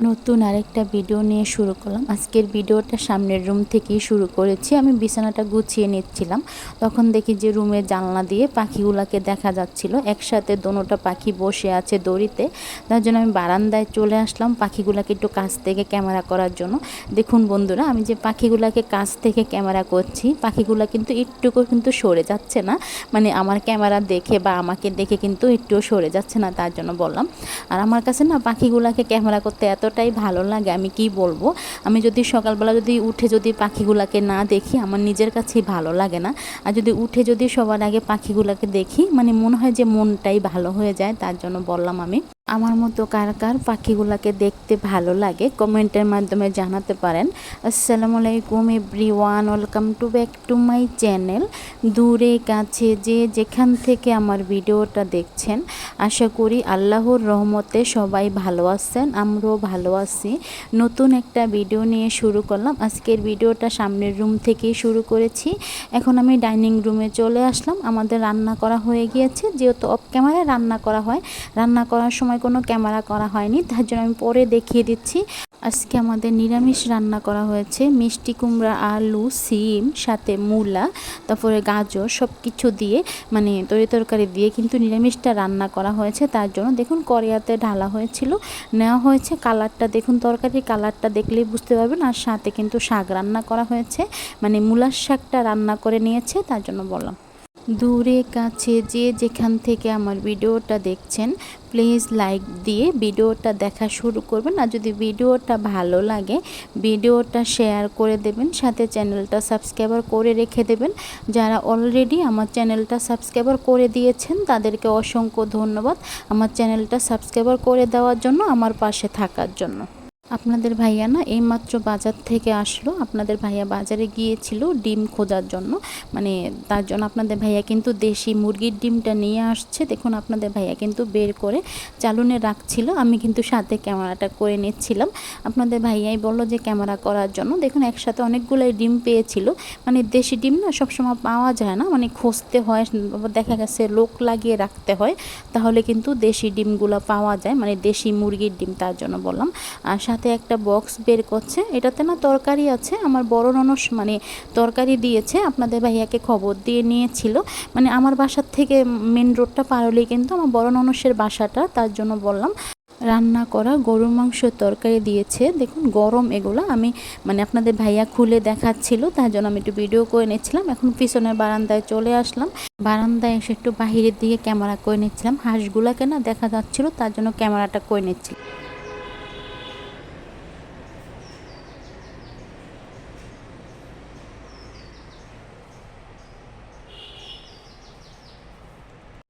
নতুন আরেকটা ভিডিও নিয়ে শুরু করলাম। আজকের ভিডিওটা সামনের রুম থেকেই শুরু করেছি। আমি বিছানাটা গুছিয়ে নিচ্ছিলাম। তখন দেখি যে রুমে জানলা দিয়ে পাখিগুলাকে দেখা যাচ্ছিল। একসাথে দোনোটা পাখি বসে আছে দড়িতে। তার জন্য আমি বারান্দায় চলে আসলাম পাখিগুলাকে একটু কাছ থেকে ক্যামেরা করার জন্য। দেখুন বন্ধুরা, আমি যে পাখিগুলাকে কাছ থেকে ক্যামেরা করছি, পাখিগুলা কিন্তু একটুকু কিন্তু সরে যাচ্ছে না। মানে আমার ক্যামেরা দেখে বা আমাকে দেখে কিন্তু একটুও সরে যাচ্ছে না, তার জন্য বললাম। আর আমার কাছে না পাখিগুলাকে ক্যামেরা করতে এতটাই ভালো লাগে, আমি কি বলব? আমি যদি সকালবেলা যদি উঠে যদি পাখিগুলোকে না দেখি, আমার নিজের কাছেই ভালো লাগে না। আর যদি উঠে যদি সবার আগে পাখিগুলোকে দেখি মানে মনে হয় যে মনটাই ভালো হয়ে যায়, তার জন্য বললাম আমি। আমার মতো কার কার পাখিগুলোকে দেখতে ভালো লাগে, কমেন্টের মাধ্যমে জানাতে পারেন। আসসালামু আলাইকুম everyone welcome to back to my channel. দূরে কাছে যে যেখান থেকে আমার ভিডিওটা দেখছেন, আশা করি আল্লাহর রহমতে সবাই ভালো আছেন, আমরাও ভালো আছি। নতুন একটা ভিডিও নিয়ে শুরু করলাম। আজকের ভিডিওটা সামনের রুম থেকেই শুরু করেছি। এখন আমি ডাইনিং রুমে চলে আসলাম। আমাদের রান্না করা হয়ে গিয়েছে। যেহেতু অফ ক্যামেরায় রান্না করা হয়, রান্না করার সময় কোনো ক্যামেরা করা হয়নি, তার জন্য আমি পরে দেখিয়ে দিচ্ছি। আজকে আমাদের নিরামিষ রান্না করা হয়েছে, মিষ্টি কুমড়া, আলু, সিম, সাথে মূলা, তারপরে গাজর সব কিছু দিয়ে মানে তরি তরকারি দিয়ে কিন্তু নিরামিষটা রান্না করা হয়েছে। তার জন্য দেখুন করিয়াতে ঢালা হয়েছিল, নেওয়া হয়েছে কালারটা, দেখুন তরকারির কালারটা দেখলেই বুঝতে পারবেন। আর সাথে কিন্তু শাক রান্না করা হয়েছে মানে মূলার শাকটা রান্না করে নিয়েছে, তার জন্য বললাম। দূরে, কাছে যে যেখান থেকে আমার ভিডিওটা দেখছেন প্লিজ লাইক দিয়ে ভিডিওটা দেখা শুরু করবেন। আর যদি ভিডিওটা ভালো লাগে, ভিডিওটা শেয়ার করে দেবেন, সাথে চ্যানেলটা সাবস্ক্রাইবার করে রেখে দেবেন। যারা অলরেডি আমার চ্যানেলটা সাবস্ক্রাইবার করে দিয়েছেন, তাদেরকে অসংখ্য ধন্যবাদ আমার চ্যানেলটা সাবস্ক্রাইবার করে দেওয়ার জন্য, আমার পাশে থাকার জন্য। আপনাদের ভাইয়া না এইমাত্র বাজার থেকে আসলো। আপনাদের ভাইয়া বাজারে গিয়েছিল ডিম খোঁজার জন্য। মানে তার জন্য আপনাদের ভাইয়া কিন্তু দেশি মুরগির ডিমটা নিয়ে আসছে। দেখুন, আপনাদের ভাইয়া কিন্তু বের করে চালুনে রাখছিল। আমি কিন্তু সাথে ক্যামেরাটা করে নিচ্ছিলাম। আপনাদের ভাইয়াই বলল যে ক্যামেরা করার জন্য। দেখুন, একসাথে অনেকগুলোই ডিম পেয়েছিল। মানে দেশি ডিম না সবসময় পাওয়া যায় না। মানে খুঁজতে হয়, দেখা গেছে লোক লাগিয়ে রাখতে হয়। তাহলে কিন্তু দেশি ডিমগুলো পাওয়া যায়। মানে দেশি মুরগির ডিম তার জন্য বললাম। আর সাথে একটা বক্স বের করছে। এটাতে না তরকারি আছে, আমার বড় ননস মানে তরকারি দিয়েছে, আপনাদের ভাইয়াকে খবর দিয়ে নিয়েছিল। মানে আমার বাসার থেকে মেন রোডটা পার হলেই কিন্তু আমার বড় ননসের বাসাটা, তার জন্য বললাম, রান্না করা গরুর মাংস তরকারি দিয়েছে। দেখুন, গরম এগুলো। আমি মানে আপনাদের ভাইয়া খুলে দেখাচ্ছিল, তার জন্য আমি একটু ভিডিও করে নিচ্ছিলাম। এখন পিছনের বারান্দায় চলে আসলাম। বারান্দায় এসে একটু বাহিরের দিকে ক্যামেরা করে নিচ্ছিলাম। হাঁসগুলাকে না দেখা যাচ্ছিল, তার জন্য ক্যামেরাটা করে নিচ্ছিলাম